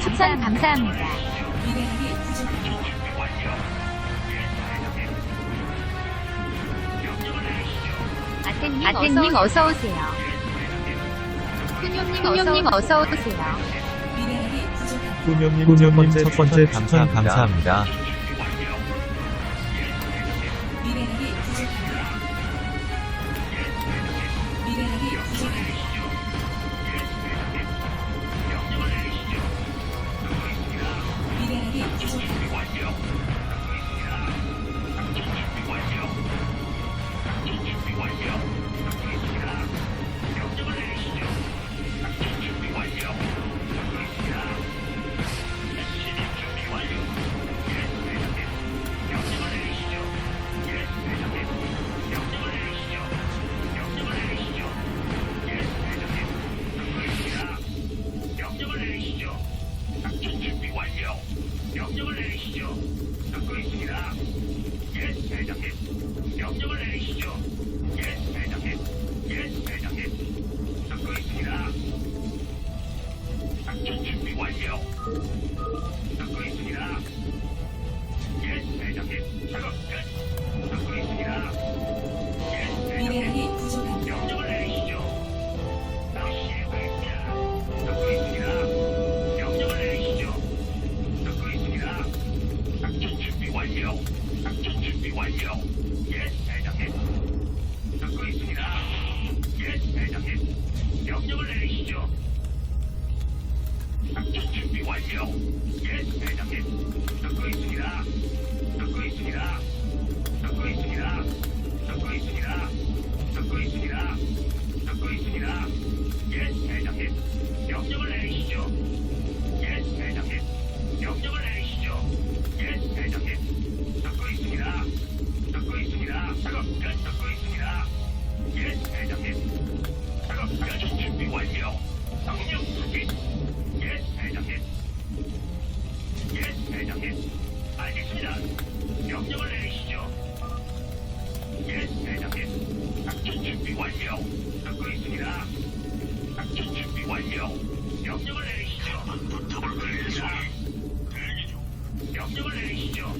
축사는 감사합니다. 아텐님, 아텐님 어서 오세요. 큰요님 어서 오세요. 꾸명님 첫 번째 추천 감사합니다. 명령을 내리시죠. 예, 대장님. 예, 대장님. 듣고 있습니다. 작전 준비 완료. 완료. 옛 대장님. 듣고 있습니다. 옛 대장님. 명령을 내리시죠. 작전 준비 완료. 옛 대장님. 명령을 내리시죠.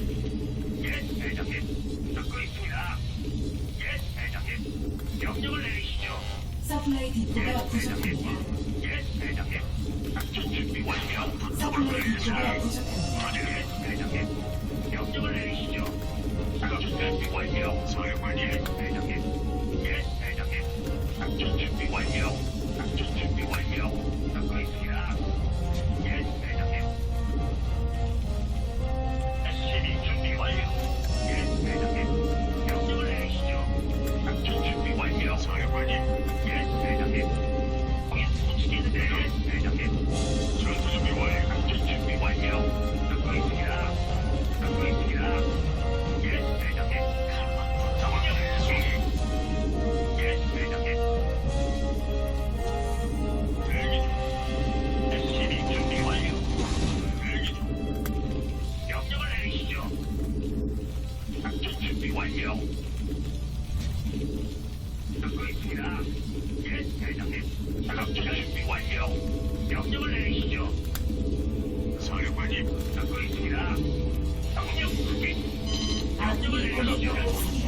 예, 대장님. 듣고 있습니다. 예, 대장님. 명령을 내리시죠. 서플라이 디포가 예, 부족합니다. 대장님, 듣고 있습니다. 명령 확인. 명령을 내려주십시오.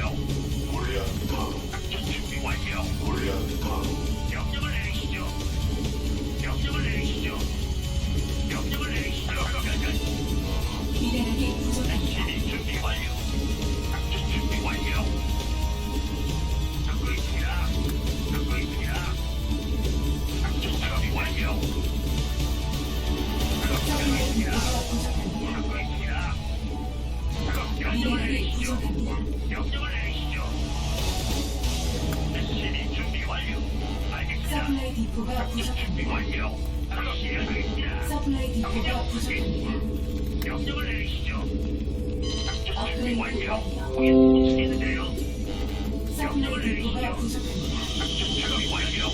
완료. 작전 준비 완료. 명령을 내리시죠. 명령을 내리시죠. 명령을 내리시죠. 끝. 미네랄이 부족합니다. 준비 완료. 작전 준비 완료. 듣고 있습니다. 듣고 있습니다. 작전 준비 완료. 서플라이 듣고 디포가 부족합니다. 있습니다. 명령을 미네랄이 내리시죠. 부족합니다. 명령을 내리시죠. SCV 준비 완료. 알겠습니다. 서플라이 디포가 작전 준비 부족합니다. 완료. 바로 시행하겠습니다. 서플라이 디포가 부족합니다. 명령을 내리시죠. 작전 준비 업그레이드 완료. 완료. 거기 붙이겠는데요. 서플라이 디포가 부족합니다. 작전 준비 완료.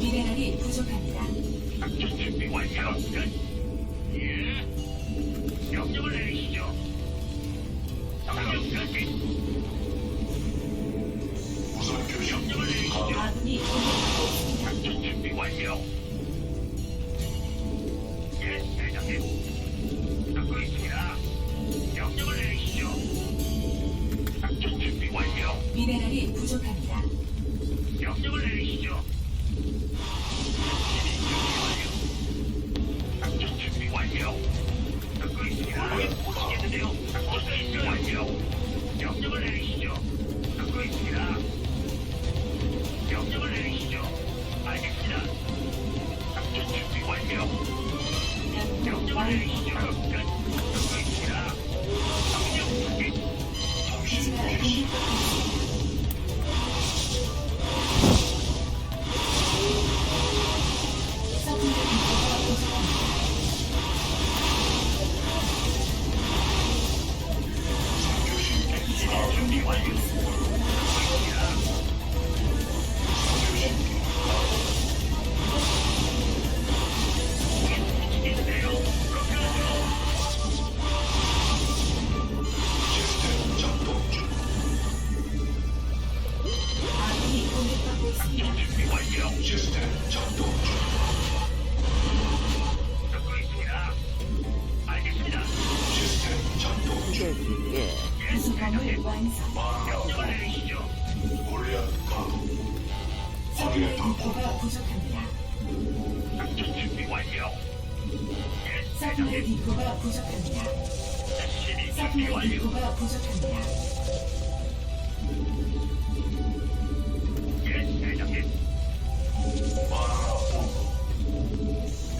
미네랄이 부족합니다. 작전 준비 완료. 끝. 예. 명령을 내리시죠. 우선 내리시죠. 아군이 공격받고 있습니다. 준비 완료. 예, 대장님. 듣고 있습니다. 명령을 내리시죠. 작전 준비 완료. 미네랄이 부족합니다. 명령을 내리시죠. 서플라이. 디포가 부족합니다. 서플라이. 디포가 부족합니다. 예, 대장님.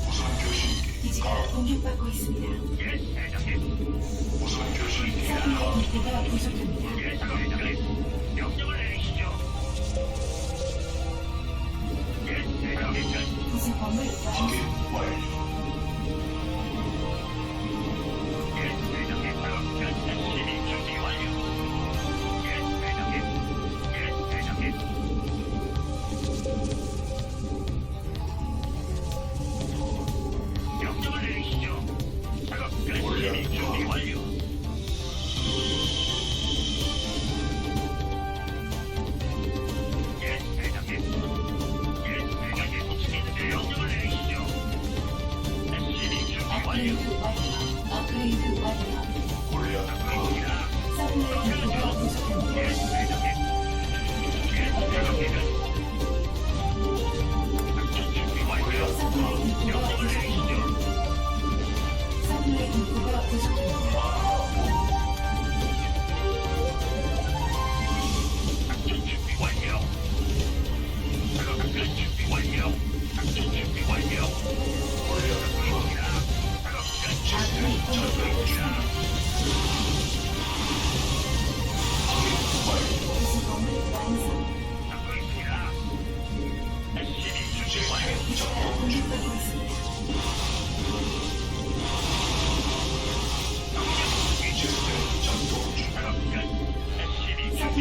우선 교신기 기지가 공격받고 있습니다. 예, 대장님. 우선 교신기 서플라이 디포가 부족합니다. 예, 대장님. 명령을 내리시죠. 예, 대장님. 구성범을 완성. 확인 완료.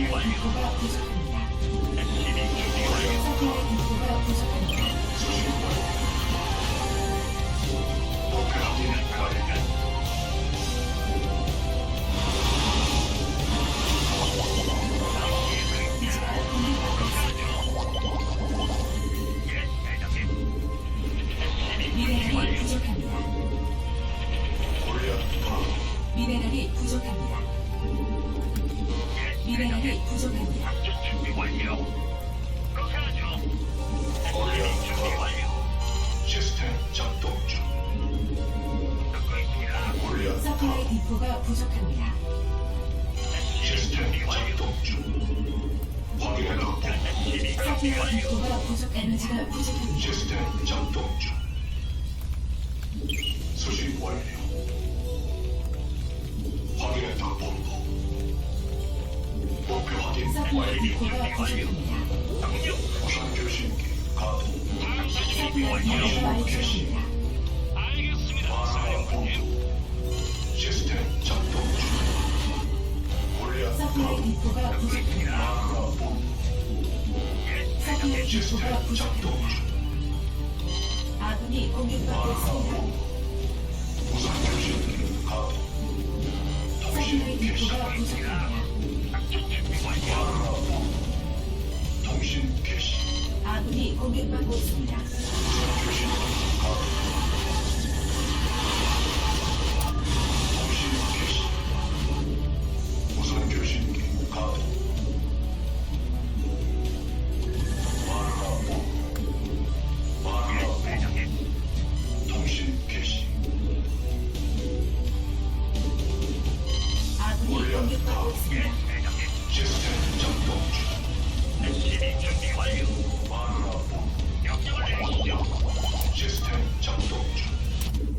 서 미네랄이 부족합니다. 골리앗 가도 시스템 작동 중. 골리앗 서플라이 디포가 부족합니다. 시스템 작동 중. 확인해 갖고 서플라이 디포가 부족 에너지가 부족합니다. 시스템 작동 중. 수신 완료. 확인했다 본부. 목표 확인 완료. 우선 교신기 가동. 디포가 부족합니다. 마라 본부. 시스템 작동 중. 골리앗 가동. 마라 본부. 시스템 작동. 중. 아군이 공격받고 있습니다. 우선 교신기 가동. 통신 개시. 통신 개시. 아군이 공격받고 있습니다.